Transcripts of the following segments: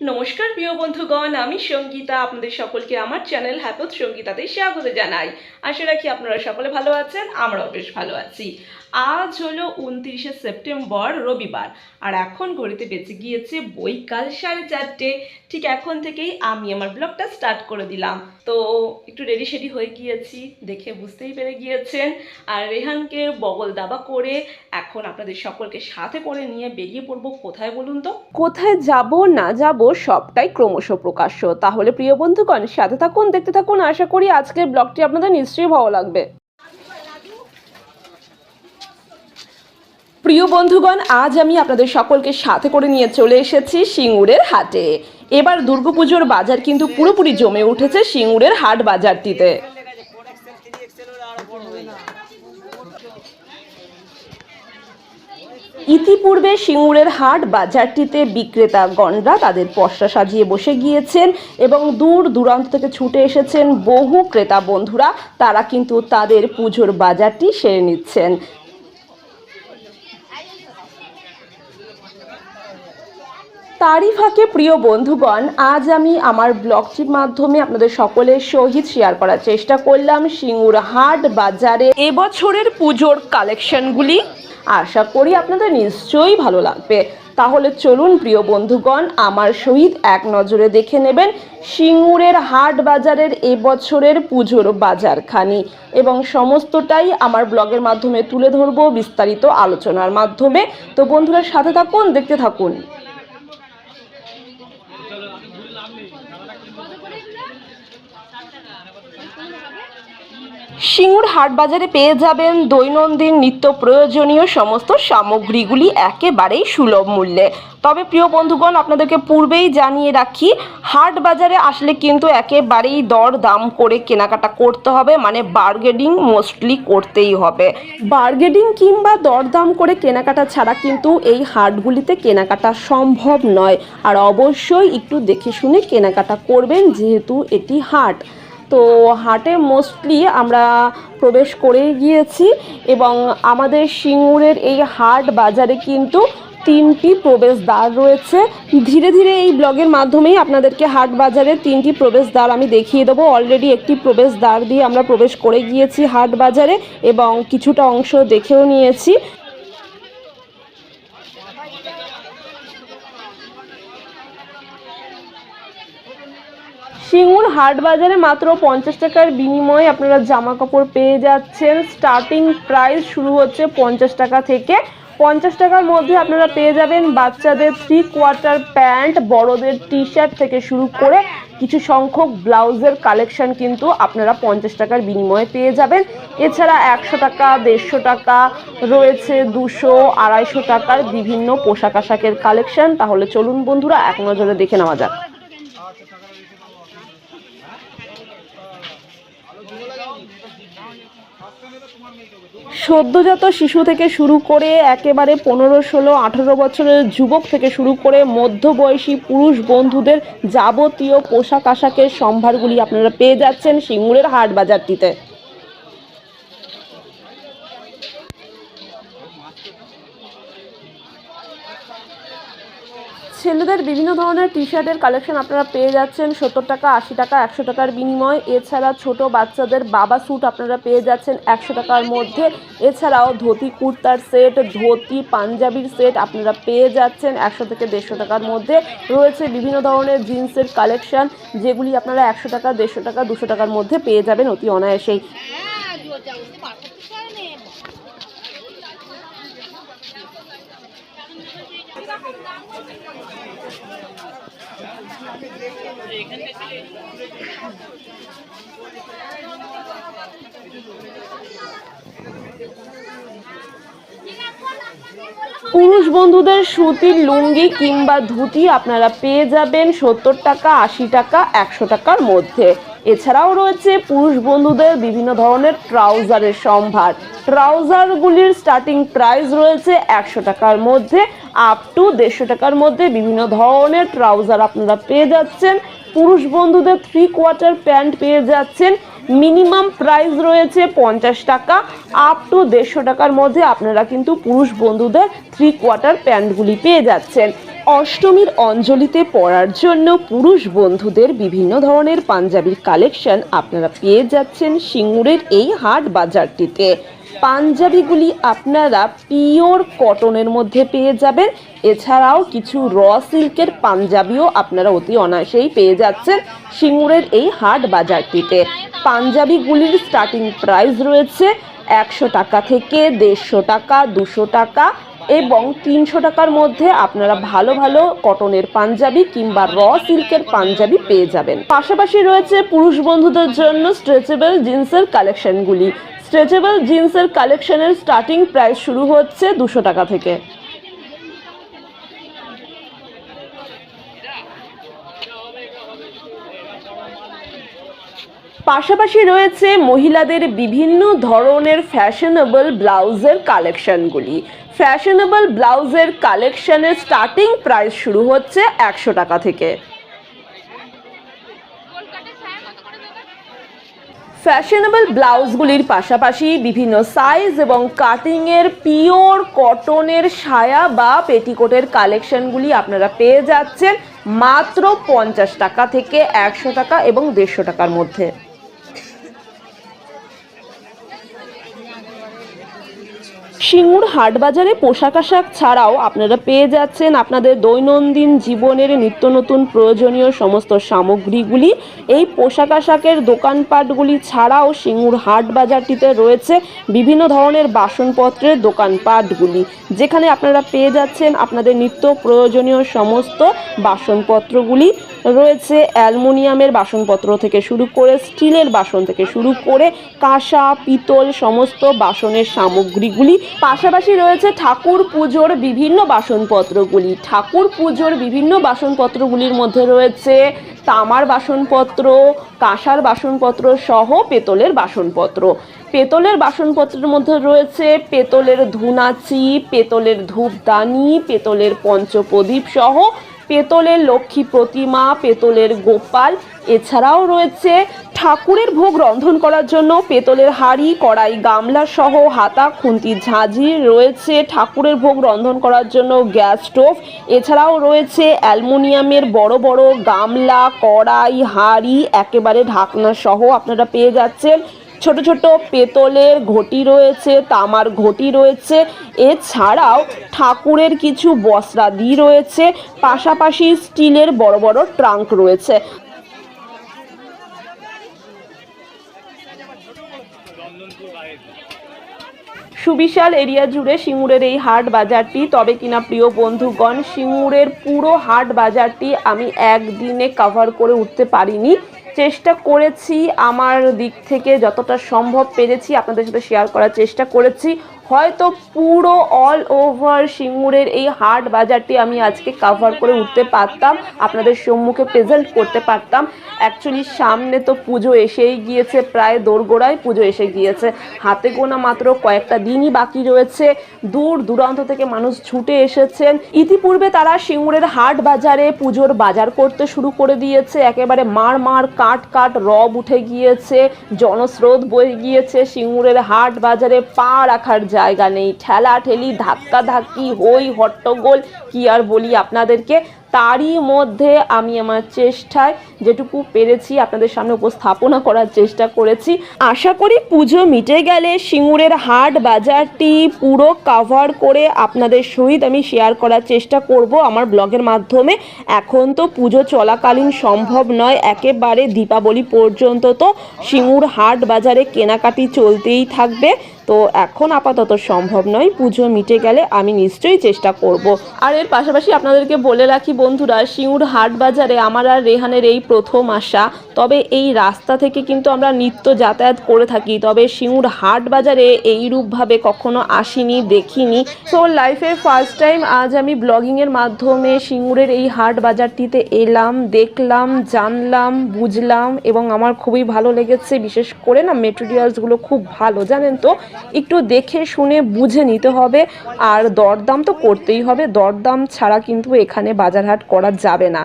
নমস্কার প্রিয় বন্ধুগণ, আমি সঙ্গীতা। আপনাদের সকলকে আমার চ্যানেল হ্যাপথ সঙ্গীতাতে স্বাগত জানাই। আশা রাখি আপনারা সকলে ভালো আছেন, আমরাও বেশ ভালো আছি। আজ হলো উনত্রিশে সেপ্টেম্বর, রবিবার। আর এখন ঘড়িতে বেঁচে গিয়েছে বৈকাল সাড়ে চারটে। ঠিক এখন থেকেই আমি আমার ব্লগটা স্টার্ট করে দিলাম। তো একটু রেডি সেডি হয়ে গিয়েছি, দেখে বুঝতেই পেরে গিয়েছেন। আর রেহানকে বগল দাবা করে এখন আপনাদের সকলকে সাথে করে নিয়ে বেরিয়ে পড়ব। কোথায় বলুন তো? কোথায় যাব, না যাব, সবটাই ক্রমশ প্রকাশ্য। তাহলে প্রিয় বন্ধুগণ, সাথে থাকুন, দেখতে থাকুন, আশা করি আজকের ব্লগটি আপনাদের নিশ্চয়ই ভালো লাগবে। প্রিয় বন্ধুগণ, আজ আমি আপনাদের সকলকে সাথে করে নিয়ে চলে এসেছি সিঙ্গুরের হাটে। এবার দুর্গাপুজোর বাজার কিন্তু পুরোপুরি জমে উঠেছে সিঙ্গুরের হাট বাজারটিতে। ইতিপূর্বে সিঙ্গুরের হাট বাজারটিতে বিক্রেতা গণরা তাদের পসরা সাজিয়ে বসে গিয়েছেন এবং দূর দূরান্ত থেকে ছুটে এসেছেন বহু ক্রেতা বন্ধুরা। তারা কিন্তু তাদের পুজোর বাজারটি সেরে নিচ্ছেন। তারই ফাঁকে প্রিয় বন্ধুগণ, আজ আমি আমার ব্লগটির মাধ্যমে আপনাদের সকলের সহিত শেয়ার করার চেষ্টা করলাম সিঙ্গুর হাট বাজারে এবছরের পুজোর কালেকশনগুলি আশা করি আপনাদের নিশ্চয়ই ভালো লাগবে। তাহলে চলুন প্রিয় বন্ধুগণ, আমার সহিত এক নজরে দেখে নেবেন সিঙ্গুরের হাট বাজারের এবছরের পুজোর বাজারখানি এবং সমস্তটাই আমার ব্লগের মাধ্যমে তুলে ধরবো বিস্তারিত আলোচনার মাধ্যমে। তো বন্ধুরা, সাথে থাকুন, দেখতে থাকুন। সিঙ্গুর হাট বাজারে পেয়ে যাবেন দৈনন্দিন নিত্য প্রয়োজনীয় সমস্ত সামগ্রীগুলি একেবারেই সুলভ মূল্যে। তবে প্রিয় বন্ধুগণ, আপনাদেরকে পূর্বেই জানিয়ে রাখি, হাট বাজারে আসলে কিন্তু একেবারেই দর দাম করে কেনাকাটা করতে হবে মানে বার্গেডিং মোস্টলি করতেই হবে। বার্গেডিং কিংবা দরদাম করে কেনাকাটা ছাড়া কিন্তু এই হাটগুলিতে কেনাকাটা সম্ভব নয়। আর অবশ্যই একটু দেখে শুনে কেনাকাটা করবেন, যেহেতু এটি হাট। তো হাটে মোস্টলি আমরা প্রবেশ করে গিয়েছি এবং আমাদের সিঙ্গুরের এই হাট বাজারে কিন্তু তিনটি প্রবেশদ্বার রয়েছে। ধীরে ধীরে এই ব্লগের মাধ্যমেই আপনাদেরকে হাট বাজারে তিনটি প্রবেশদ্বার আমি দেখিয়ে দেবো। অলরেডি একটি প্রবেশদ্বার দিয়ে আমরা প্রবেশ করে গিয়েছি হাট বাজারে এবং কিছুটা অংশ দেখেও নিয়েছি। সিঙ্গুর হাট বাজারে মাত্র পঞ্চাশ টাকার বিনিময়ে আপনারা জামা কাপড় পেয়ে যাচ্ছেন। স্টার্টিং প্রাইস শুরু হচ্ছে পঞ্চাশ টাকা থেকে। পঞ্চাশ টাকার মধ্যে আপনারা পেয়ে যাবেন বাচ্চাদের থ্রি কোয়ার্টার প্যান্ট, বড়দের টি শার্ট থেকে শুরু করে কিছু সংখ্যক ব্লাউজের কালেকশন কিন্তু আপনারা পঞ্চাশ টাকার বিনিময়ে পেয়ে যাবেন। এছাড়া একশো টাকা, দেড়শো টাকা রয়েছে, দুশো, আড়াইশো টাকার বিভিন্ন পোশাক আশাকের কালেকশন তাহলে চলুন বন্ধুরা, এক নজরে দেখে নেওয়া যাক। সদ্যজাত শিশু থেকে শুরু করে একেবারে পনেরো, ষোলো, আঠেরো বছরের যুবক থেকে শুরু করে মধ্যবয়সী পুরুষ বন্ধুদের যাবতীয় পোশাক আশাকের সম্ভারগুলি আপনারা পেয়ে যাচ্ছেন সিঙ্গুরের হাট বাজারটিতে। ছেলেদের বিভিন্ন ধরনের টি শার্টের কালেকশন আপনারা পেয়ে যাচ্ছেন। সত্তর টাকা, আশি টাকা, একশো টাকার বিনিময়। এছাড়া ছোট বাচ্চাদের বাবা স্যুট আপনারা পেয়ে যাচ্ছেন একশো টাকার মধ্যে। এছাড়াও ধুতি, কুর্তার সেট ধুতি, পাঞ্জাবির সেট আপনারা পেয়ে যাচ্ছেন একশো থেকে দেড়শো টাকার মধ্যে। রয়েছে বিভিন্ন ধরনের জিন্সের কালেকশন যেগুলি আপনারা একশো টাকা, দেড়শো টাকা, দুশো টাকার মধ্যে পেয়ে যাবেন অতি অনায়াসেই। পুরুষ বন্ধুদের সুতির লুঙ্গি কিংবা ধুতি আপনারা পেয়ে যাবেন সত্তর টাকা, আশি টাকা, একশো টাকার মধ্যে। এছাড়াও রয়েছে পুরুষ বন্ধুদের বিভিন্ন ধরনের ট্রাউজারের সম্ভার। ট্রাউজারগুলির স্টার্টিং প্রাইস রয়েছে একশো টাকার মধ্যে। আপ টু দেড়শো টাকার মধ্যে বিভিন্ন ধরনের ট্রাউজার আপনারা পেয়ে যাচ্ছেন। পুরুষ বন্ধুদের থ্রি কোয়ার্টার প্যান্ট পেয়ে যাচ্ছেন। মিনিমাম প্রাইস রয়েছে পঞ্চাশ টাকা। আপ টু দেড়শো টাকার মধ্যে আপনারা কিন্তু পুরুষ বন্ধুদের থ্রি কোয়ার্টার প্যান্টগুলি পেয়ে যাচ্ছেন। অষ্টমীর অঞ্জলিতে পরার জন্য পুরুষ বন্ধুদের বিভিন্ন ধরনের পাঞ্জাবির কালেকশন আপনারা পেয়ে যাচ্ছেন সিঙ্গুরের এই হাট বাজারটিতে। পাঞ্জাবিগুলি আপনারা পিওর কটনের মধ্যে পেয়ে যাবেন। এছাড়াও কিছু র সিল্কের পাঞ্জাবিও আপনারা অতি অনায়াসেই পেয়ে যাচ্ছেন সিঙ্গুরের এই হাট বাজারটিতে। পাঞ্জাবিগুলির স্টার্টিং প্রাইস রয়েছে একশো টাকা থেকে দেড়শো টাকা, দুশো টাকা এবং তিনশো টাকার মধ্যে আপনারা ভালো ভালো কটনের পাঞ্জাবি কিংবা র সিল্কের পাঞ্জাবি পেয়ে যাবেন। পাশাপাশি রয়েছে পুরুষ বন্ধুদের জন্য স্ট্রেচেবল জিন্সের কালেকশনগুলি স্ট্রেচেবল জিন্সের কালেকশনের স্টার্টিং প্রাইস শুরু হচ্ছে দুশো টাকা থেকে। পাশাপাশি রয়েছে মহিলাদের বিভিন্ন ধরনের ফ্যাশনেবল ব্লাউজের কালেকশনগুলি। ফ্যাশনেবল ব্লাউজের কালেকশনের স্টার্টিং প্রাইস শুরু হচ্ছে একশো টাকা থেকে। ফ্যাশনেবল ব্লাউজগুলির পাশাপাশি বিভিন্ন সাইজ এবং কাটিংয়ের পিওর কটনের সায়া বা পেটিকোটের কালেকশনগুলি আপনারা পেয়ে যাচ্ছেন মাত্র পঞ্চাশ টাকা থেকে একশো টাকা এবং দেড়শো টাকার মধ্যে। সিঙ্গুর হাট বাজারে পোশাক আশাক ছাড়াও আপনারা পেয়ে যাচ্ছেন আপনাদের দৈনন্দিন জীবনের নিত্য নতুন প্রয়োজনীয় সমস্ত সামগ্রীগুলি। এই পোশাক আশাকের দোকানপাটগুলি ছাড়াও সিঙ্গুর হাট বাজারটিতে রয়েছে বিভিন্ন ধরনের বাসনপত্রের দোকানপাটগুলি। যেখানে আপনারা পেয়ে যাচ্ছেন আপনাদের নিত্য প্রয়োজনীয় সমস্ত বাসনপত্রগুলি। রয়েছে অ্যালুমিনিয়ামের বাসনপত্র থেকে শুরু করে স্টিলের বাসন থেকে শুরু করে কাঁসা, পিতল, সমস্ত বাসনের সামগ্রীগুলি পাশাপাশি রয়েছে ঠাকুর পুজোর বিভিন্ন বাসনপত্রগুলি। ঠাকুর পুজোর বিভিন্ন বাসনপত্রগুলির মধ্যে রয়েছে তামার বাসনপত্র, কাঁসার বাসনপত্র সহ পেতলের বাসনপত্র। পেতলের বাসনপত্রের মধ্যে রয়েছে পেতলের ধুনাচি, পেতলের ধূপদানি, পেতলের পঞ্চপ্রদীপ সহ পেতলের লক্ষ্মী প্রতিমা, পেতলের গোপাল এছাড়াও রয়েছে ঠাকুরের ভোগ রন্ধন করার জন্য পেতলের হাঁড়ি, কড়াই, গামলা সহ হাতা, খুন্তি, ঝাঁঝি, রয়েছে ঠাকুরের ভোগ রন্ধন করার জন্য গ্যাস স্টোভ। এছাড়াও রয়েছে অ্যালুমিনিয়ামের বড় বড় গামলা, কড়াই, হাঁড়ি, একেবারে ঢাকনা সহ আপনারা পেয়ে যাচ্ছেন। ছোট ছোট পেতলের ঘটি রয়েছে, তামার ঘটি রয়েছে। এছাড়াও ঠাকুরের কিছু বস্ত্রাদি রয়েছে। পাশাপাশি স্টিলের বড় বড় ট্রাঙ্ক রয়েছে। সুবিশাল এরিয়া জুড়ে সিঙ্গুরের এই হাট বাজারটি। তবে কিনা প্রিয় বন্ধুগণ সিঙ্গুরের পুরো হাট বাজারটি আমি একদিনে কভার করে উঠতে পারিনি। চেষ্টা করেছি, আমার দিক থেকে যতটা সম্ভব পেরেছি, আপনাদের সাথে শেয়ার করার চেষ্টা করেছি। হয়তো পুরো অল ওভার সিঙ্গুরের এই হাট বাজারটি আমি আজকে কাভার করে উঠতে পারতাম, আপনাদের সম্মুখে প্রেজেন্ট করতে পারতাম। অ্যাকচুয়ালি সামনে তো পুজো এসেই গিয়েছে, প্রায় দোরগোড়ায় পুজো এসে গিয়েছে। হাতে গোনা মাত্র কয়েকটা দিনই বাকি রয়েছে। দূর দূরান্ত থেকে মানুষ ছুটে এসেছেন। ইতিপূর্বে তারা সিঙ্গুরের হাট বাজারে পুজোর বাজার করতে শুরু করে দিয়েছে। একেবারে মার মার, কাট কাট, রব উঠে গিয়েছে, জনস্রোত বয়ে গিয়েছে সিঙ্গুরের হাট বাজারে পা রাখার জায়গা নেই ঠেলা ঠেলি ধাক্কা ধাক্কি হই হট্টগোল কি আর বলি আপনাদেরকে? তারই মধ্যে আমি আমার চেষ্টায় যেটুকু পেরেছি আপনাদের সামনে উপস্থাপনা করার চেষ্টা করেছি। আশা করি পুজো মিটে গেলে সিঙ্গুরের হাট বাজারটি পুরো কাভার করে আপনাদের সহিত আমি শেয়ার করার চেষ্টা করব আমার ব্লগের মাধ্যমে। এখন তো পুজো চলাকালীন সম্ভব নয়, একেবারে দীপাবলি পর্যন্ত তো সিঙ্গুর হাট বাজারে কেনাকাটি চলতেই থাকবে। তো এখন আপাতত সম্ভব নয়, পুজো মিটে গেলে আমি নিশ্চয়ই চেষ্টা করব। আর এর পাশাপাশি আপনাদেরকে বলে রাখি বন্ধুরা সিঙ্গুর হাট বাজারে আমার আর রেহানের এই প্রথম আসা। তবে এই রাস্তা থেকে কিন্তু আমরা নিত্য যাতায়াত করে থাকি। তবে সিঙ্গুর হাট বাজারে এইরূপভাবে কখনো আসিনি, দেখিনি। তো লাইফের ফার্স্ট টাইম আজ আমি ব্লগিংয়ের মাধ্যমে সিঙ্গুরের এই হাট বাজারটিতে এলাম, দেখলাম, জানলাম, বুঝলাম এবং আমার খুবই ভালো লেগেছে। বিশেষ করে না মেটেরিয়ালসগুলো খুব ভালো, জানেন তো? একটু দেখে শুনে বুঝে নিতে হবে। আর দরদাম তো করতেই হবে। দরদাম ছাড়া কিন্তু এখানে বাজারহাট করা যাবে না।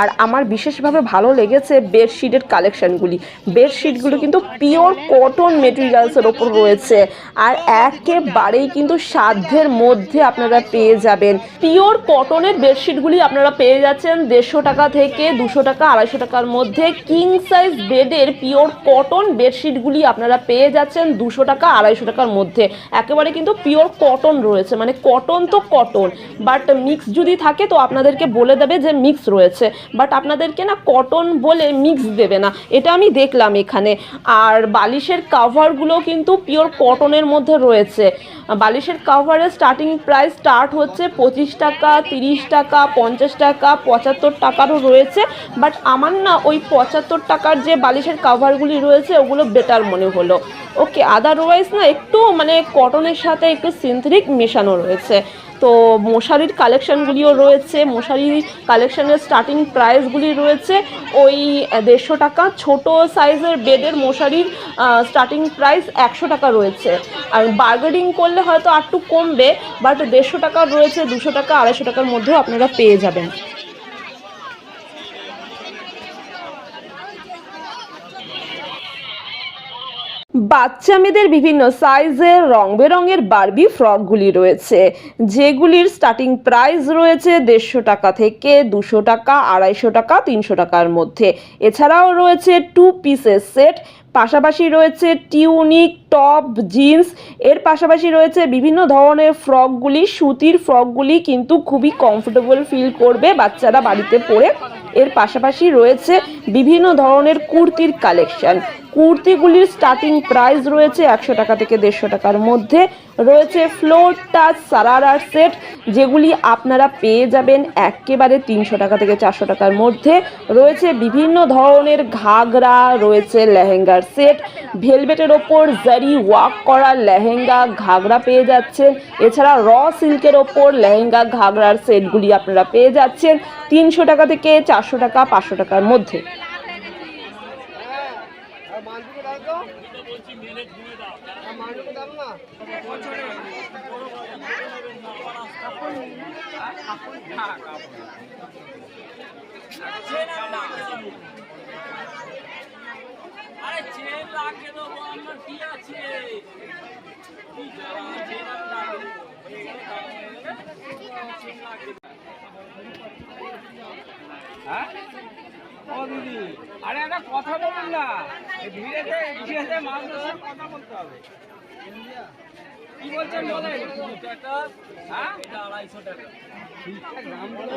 আর আমার বিশেষভাবে ভালো লেগেছে বেডশিটের কালেকশনগুলি বেডশিটগুলো কিন্তু পিওর কটন মেটেরিয়ালসের ওপর রয়েছে। আর একেবারেই কিন্তু সাধ্যের মধ্যে আপনারা পেয়ে যাবেন। পিওর কটনের বেডশিটগুলি আপনারা পেয়ে যাচ্ছেন দেড়শো টাকা থেকে দুশো টাকা, আড়াইশো টাকার মধ্যে। কিং সাইজ বেডের পিওর কটন বেডশিটগুলি আপনারা পেয়ে যাচ্ছেন দুশো টাকা, আড়াইশো টাকার মধ্যে। একেবারে কিন্তু পিওর কটন রয়েছে। মানে কটন তো কটন বাট মিক্স যদি থাকে তো আপনাদেরকে বলে দেবে যে মিক্স রয়েছে। বাট আপনাদেরকে না কটন বলে মিক্স দেবে না। এটা আমি দেখলাম এখানে। আর বালিশের কাভারগুলো কিন্তু পিওর কটনের মধ্যে রয়েছে। বালিশের কাভারের স্টার্টিং প্রাইস স্টার্ট হচ্ছে পঁচিশ টাকা, তিরিশ টাকা, পঞ্চাশ টাকা, পঁচাত্তর টাকারও রয়েছে। বাট আমার না ওই পঁচাত্তর টাকার যে বালিশের কাভারগুলি রয়েছে, ওগুলো বেটার মনে হলো। ওকে আদারওয়াইজ না একটু মানে কটনের সাথে একটু সিনথেটিক মেশানো রয়েছে। তো মশারির কালেকশানগুলিও রয়েছে। মশারির কালেকশানের স্টার্টিং প্রাইসগুলি রয়েছে। ওই দেড়শো টাকা। ছোট সাইজের বেডের মশারির স্টার্টিং প্রাইস একশো টাকা রয়েছে। আর বার্গেনিং করলে হয়তো আরটু কমবে বাট দেড়শো টাকা রয়েছে, দুশো টাকা, আড়াইশো টাকার মধ্যেও আপনারা পেয়ে যাবেন। বাচ্চা মেয়েদের বিভিন্ন সাইজের রং বেরঙের বার্বি ফ্রকগুলি রয়েছে, যেগুলির স্টার্টিং প্রাইস রয়েছে দেড়শো টাকা থেকে দুশো টাকা, আড়াইশো টাকা, তিনশো টাকার মধ্যে। এছাড়াও রয়েছে টু পিসের সেট পাশাপাশি রয়েছে টিউনিক টপ জিন্স এর পাশাপাশি রয়েছে বিভিন্ন ধরনের ফ্রকগুলি, সুতির ফ্রকগুলি কিন্তু খুবই কমফোর্টেবল ফিল করবে বাচ্চারা বাড়িতে পরে। এর পাশাপাশি রয়েছে বিভিন্ন ধরনের কুর্তির কালেকশন কুর্তিগুলির স্টার্টিং প্রাইস রয়েছে একশো টাকা থেকে দেড়শো টাকার মধ্যে। রয়েছে ফ্লোর টাচ সারারার সেট যেগুলি আপনারা পেয়ে যাবেন একেবারে তিনশো টাকা থেকে চারশো টাকার মধ্যে। রয়েছে বিভিন্ন ধরনের ঘাগরা, রয়েছে লেহেঙ্গার সেট ভেলভেটের ওপর জারি ওয়াক করা লেহেঙ্গা ঘাগরা পেয়ে যাচ্ছেন। এছাড়া র সিল্কের ওপর লেহেঙ্গা ঘাগরার সেটগুলি আপনারা পেয়ে যাচ্ছেন তিনশো টাকা থেকে চারশো টাকা, পাঁচশো টাকার মধ্যে আর মানসিকে দাও তো আর মানসিকে দাও না আরে চেন লাগিয়ে দেবো আমার কি আছে কি জ্বালা, চেন আমি লাগিয়ে দেবো। হ্যাঁ? ও দিদি, আরে একটা কথা বলুন না। ভিড়েতে ভিড়েতে মানুষের সাথে কথা বলতে হবে। কি বলছেন বলেন? হ্যাঁ? আড়াইশো টাকা ঠিকঠাক দাম বলে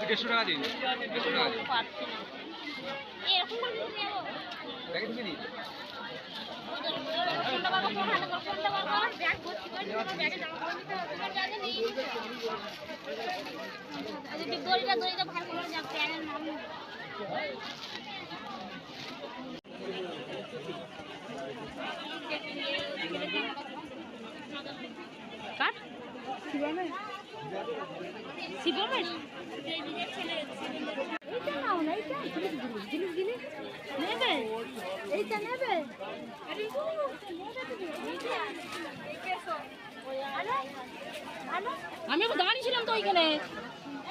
দেড়শো টাকা দিন। দেড়শো টাকা দিন। ব্যাগে ঢুকে আচ্ছা তুই দড়িটা দড়িটা ভালো করে যা প্যানের নাম কাট শিবমের এইটা নাও না, এইটা। জিনিস জিনিস নেবে? এইটা নেবে আমি দাঁড়িয়েছিলাম তো ওইখানে।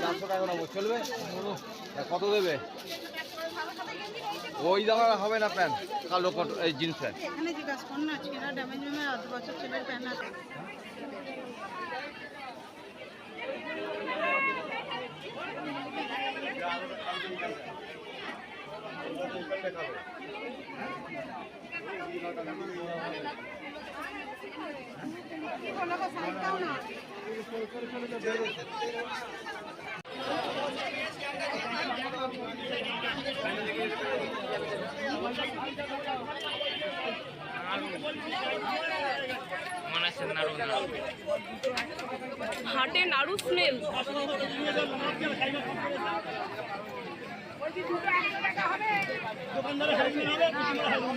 চারশো টাকা নেব। চলবে? কত দেবে? ওই দামে হবে না প্যান্ট? কালো কট- এই জিন্স প্যান্ট। এখানে জিজ্ঞাসা করুন না ছেলের প্যান্ট আছে হাটে নাড়ু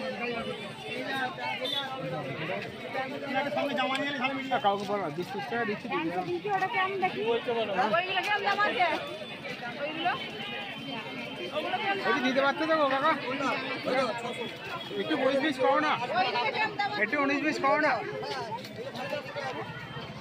স্মেল দিতে পারতে তো কাকা একটু উনিশ বিশ করো না। একটু উনিশ বিশ করো না।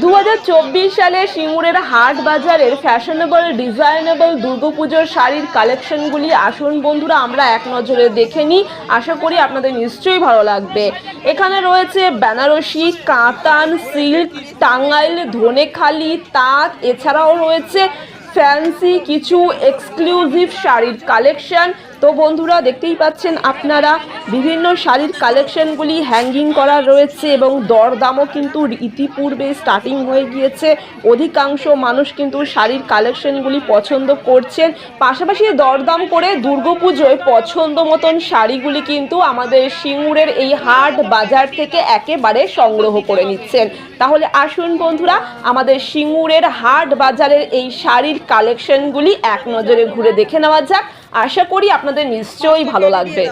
দু হাজার চব্বিশ সালে সিঙ্গুরের হাট বাজারের ফ্যাশনেবল ডিজাইনেবল দুর্গাপুজোর শাড়ির কালেকশনগুলি আসুন বন্ধুরা, আমরা এক নজরে দেখে নিই। আশা করি আপনাদের নিশ্চয়ই ভালো লাগবে। এখানে রয়েছে বেনারসি, কাতান, সিল্ক, টাঙ্গাইল, ধনেখালি, তাঁত, এছাড়াও রয়েছে ফ্যান্সি কিছু এক্সক্লুসিভ শাড়ির কালেকশন তো বন্ধুরা, দেখতেই পাচ্ছেন আপনারা, বিভিন্ন শাড়ির কালেকশনগুলি হ্যাঙ্গিং করা রয়েছে এবং দরদামও কিন্তু ইতিপূর্বে স্টার্টিং হয়ে গিয়েছে। অধিকাংশ মানুষ কিন্তু শাড়ির কালেকশনগুলি পছন্দ করছেন। পাশাপাশি দরদাম করে দুর্গাপুজোয় পছন্দ মতন শাড়িগুলি কিন্তু আমাদের সিঙ্গুরের এই হাট বাজার থেকে একেবারে সংগ্রহ করে নিচ্ছেন। তাহলে আসুন বন্ধুরা, আমাদের সিঙ্গুরের হাট বাজারের এই শাড়ির কালেকশনগুলি এক নজরে ঘুরে দেখে নেওয়া যাক। আশা করি আপনাদের নিশ্চয়ই ভালো লাগবে।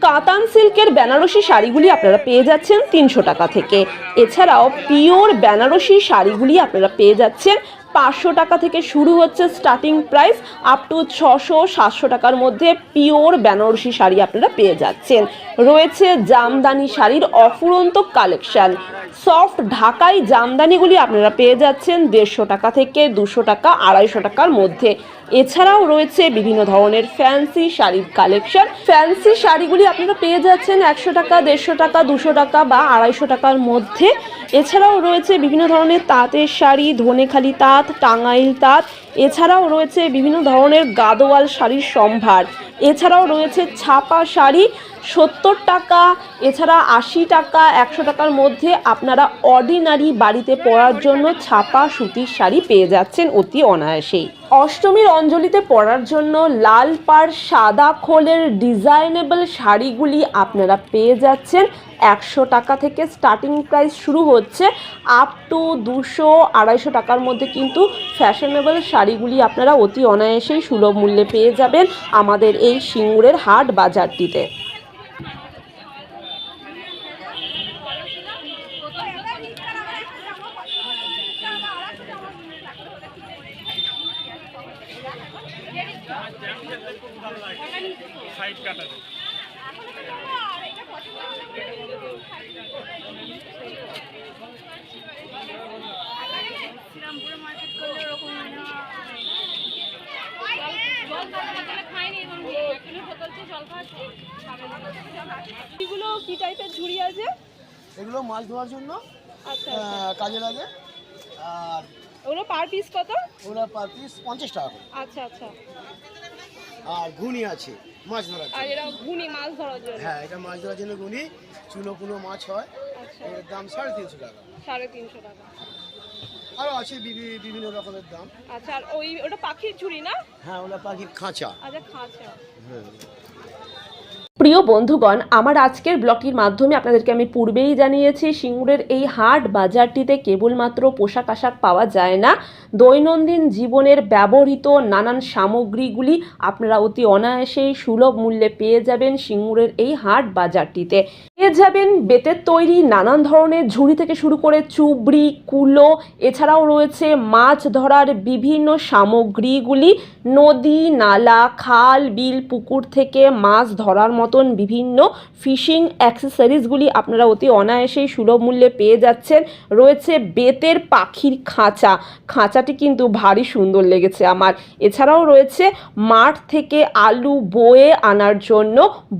কাতান সিল্কের বেনারসি শাড়িগুলি আপনারা পেয়ে যাচ্ছেন তিনশো টাকা থেকে। এছাড়াও পিওর বেনারসি শাড়িগুলি আপনারা পেয়ে যাচ্ছেন পাঁচশো টাকা থেকে শুরু হচ্ছে স্টার্টিং প্রাইস আপ টু ছশো সাতশো টাকার মধ্যে পিওর বেনারসি শাড়ি আপনারা পেয়ে যাচ্ছেন। রয়েছে জামদানি শাড়ির অফুরন্ত কালেকশান সফট ঢাকাই জামদানিগুলি আপনারা পেয়ে যাচ্ছেন দেড়শো টাকা থেকে দুশো টাকা, আড়াইশো টাকার মধ্যে। এছাড়াও রয়েছে বিভিন্ন ধরনের ফ্যান্সি শাড়ির কালেকশন ফ্যান্সি শাড়িগুলি আপনারা পেয়ে যাচ্ছেন একশো টাকা, দেড়শো টাকা, দুশো টাকা বা আড়াইশো টাকার মধ্যে। এছাড়াও রয়েছে বিভিন্ন ধরনের তাঁতের শাড়ি, ধনেখালি তাঁত টাঙ্গাইল তাঁত। এছাড়াও রয়েছে বিভিন্ন ধরনের গাদোয়াল শাড়ির সম্ভার। এছাড়াও রয়েছে ছাপা শাড়ি সত্তর টাকা, এছাড়া আশি টাকা, একশো টাকার মধ্যে আপনারা অর্ডিনারি বাড়িতে পরার জন্য ছাপা সুতির শাড়ি পেয়ে যাচ্ছেন অতি অনায়াসেই। অষ্টমীর অঞ্জলিতে পরার জন্য লাল পাড়, সাদা খোলের ডিজাইনেবল শাড়িগুলি আপনারা পেয়ে যাচ্ছেন। একশো টাকা থেকে স্টার্টিং প্রাইস শুরু হচ্ছে। আপ টু দুশো, আড়াইশো টাকার মধ্যে কিন্তু ফ্যাশনেবল শাড়িগুলি আপনারা অতি অনায়াসেই সুলভ মূল্যে পেয়ে যাবেন আমাদের এই সিঙ্গুরের হাট বাজারটিতে। শ্রীরামপুরে মার্কেট করলে ওরকম এগুলো কি টাইপের ঝুড়ি আছে? এগুলো মাছ ধোয়ার জন্য আচ্ছা কাজে লাগে আর ওগুলো পার পিস কত? ওগুলো পার পিস পঞ্চাশ টাকা আচ্ছা আচ্ছা। আর ঘুনি আছে। মাছ ধরার আর এরা ঘুনি মাছ ধরার জন্য। হ্যাঁ এটা মাছ ধরার জন্য ঘুনি চুনো কুনো মাছ হয়। আচ্ছা। এর দাম সাড়ে তিনশো টাকা। সাড়ে তিনশো টাকা। আরও আছে বিভি- বিভিন্ন রকমের দাম। আচ্ছা আর ওই ওটা পাখির ঝুড়ি না? হ্যাঁ ওটা পাখির খাঁচা। আচ্ছা খাঁচা। প্রিয় বন্ধুগণ, আমার আজকের ব্লগটির মাধ্যমে আপনাদেরকে আমি পূর্বেই জানিয়েছি, সিঙ্গুরের এই হাট বাজারটিতে কেবলমাত্র পোশাক আশাক পাওয়া যায় না। দৈনন্দিন জীবনের ব্যবহৃত নানান সামগ্রীগুলি আপনারা অতি অনায়াসেই সুলভ মূল্যে পেয়ে যাবেন সিঙ্গুরের এই হাট বাজারটিতে। পেয়ে যাবেন বেতের তৈরি নানান ধরনের ঝুড়ি থেকে শুরু করে চুবড়ি, কুলো, এছাড়াও রয়েছে মাছ ধরার বিভিন্ন সামগ্রীগুলি। নদী, নালা, খাল, বিল, পুকুর থেকে মাছ ধরার মতন বিভিন্ন ফিশিং অ্যাক্সেসরিজগুলি আপনারা অতি অনায়াসেই সুলভ মূল্যে পেয়ে যাচ্ছেন। রয়েছে বেতের পাখির খাঁচা। খাঁচাটি কিন্তু ভারী সুন্দর লেগেছে আমার। এছাড়াও রয়েছে মাঠ থেকে আলু বয়ে আনার জন্য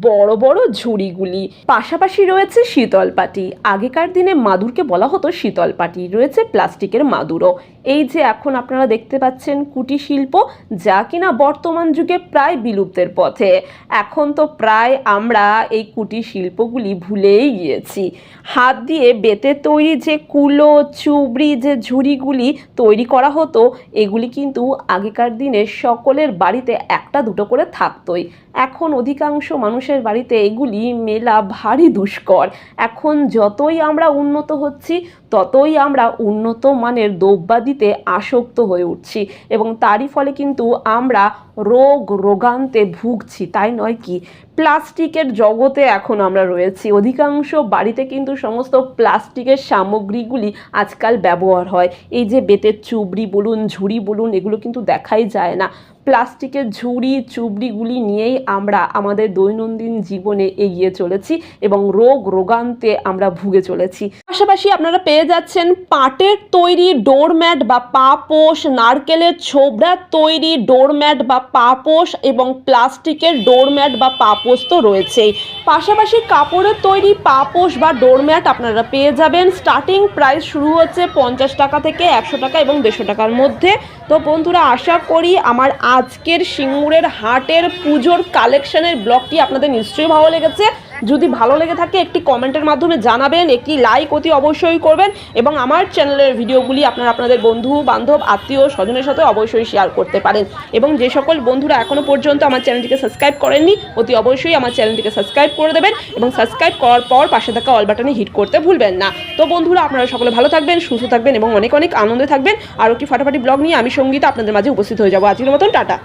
বড় বড় ঝুড়িগুলি। পাশাপাশি রয়েছে শীতলপাটি। আগেকার দিনে মাদুরকে বলা হতো শীতলপাটি। রয়েছে প্লাস্টিকের মাদুরও। এই যে এখন আপনারা দেখতে পাচ্ছেন কুটির শিল্প, যা কিনা বর্তমান যুগে প্রায় বিলুপ্তের পথে। এখন তো প্রায় আমরা এই কুটির শিল্পগুলি ভুলেই গিয়েছি। হাত দিয়ে বেতের তৈরি যে কুলো, চুবড়ি, যে ঝুড়িগুলি তৈরি করা হতো, এগুলি কিন্তু আগেকার দিনে সকলের বাড়িতে একটা দুটো করে থাকতোই। এখন অধিকাংশ মানুষের বাড়িতে এগুলি মেলা ভারী দুষ্কর। এখন যতই আমরা উন্নত হচ্ছি, ততই আমরা উন্নত মানের দ্রব্যাদিতে আসক্ত হয়ে উঠছি এবং তারই ফলে কিন্তু আমরা রোগ রোগান্তে ভুগছি, তাই নয় কি? প্লাস্টিকের জগতে এখন আমরা রয়েছি। অধিকাংশ বাড়িতে কিন্তু সমস্ত প্লাস্টিকের সামগ্রীগুলি আজকাল ব্যবহার হয়। এই যে বেতের চুবড়ি বলুন, ঝুড়ি বলুন, এগুলো কিন্তু দেখাই যায় না। প্লাস্টিকের ঝুড়ি, চুবড়িগুলি নিয়েই আমরা আমাদের দৈনন্দিন জীবনে এগিয়ে চলেছি এবং রোগ রোগান্তে আমরা ভুগে চলেছি। পাশাপাশি আপনারা পেয়ে যাচ্ছেন পাটের তৈরি ডোরম্যাট বা পাপোশ, নারকেলের ছোবড়ার তৈরি ডোরম্যাট বা পাপোশ এবং প্লাস্টিকের ডোরম্যাট বা পাপোশ তো রয়েছেই। পাশাপাশি কাপড়ের তৈরি পাপোশ বা ডোরম্যাট আপনারা পেয়ে যাবেন। স্টার্টিং প্রাইস শুরু হচ্ছে পঞ্চাশ টাকা থেকে একশো টাকা এবং দেড়শো টাকার মধ্যে। তো বন্ধুরা, আশা করি আমার আজকের সিঙ্গুরের হাটের পুজোর কালেকশনের ব্লগটি আপনাদের নিশ্চয়ই ভালো লেগেছে। যদি ভালো লেগে থাকে, একটি কমেন্টের মাধ্যমে জানাবেন, একটি লাইক অতি অবশ্যই করবেন এবং আমার চ্যানেলের ভিডিওগুলি আপনারা আপনাদের বন্ধু, বান্ধব, আত্মীয়, স্বজনের সাথে অবশ্যই শেয়ার করতে পারেন। এবং যে সকল বন্ধুরা এখনও পর্যন্ত আমার চ্যানেলটিকে সাবস্ক্রাইব করেননি, অতি অবশ্যই আমার চ্যানেলটিকে সাবস্ক্রাইব করে দেবেন এবং সাবস্ক্রাইব করার পর পাশে থাকা অল বাটনে হিট করতে ভুলবেন না। তো বন্ধুরা, আপনারা সকলে ভালো থাকবেন, সুস্থ থাকবেন এবং অনেক অনেক আনন্দে থাকবেন। আরও একটি ফাটাফাটি ব্লগ নিয়ে আমি সঙ্গীতা আপনাদের মাঝে উপস্থিত হয়ে যাব। আজকের মতন টাটা।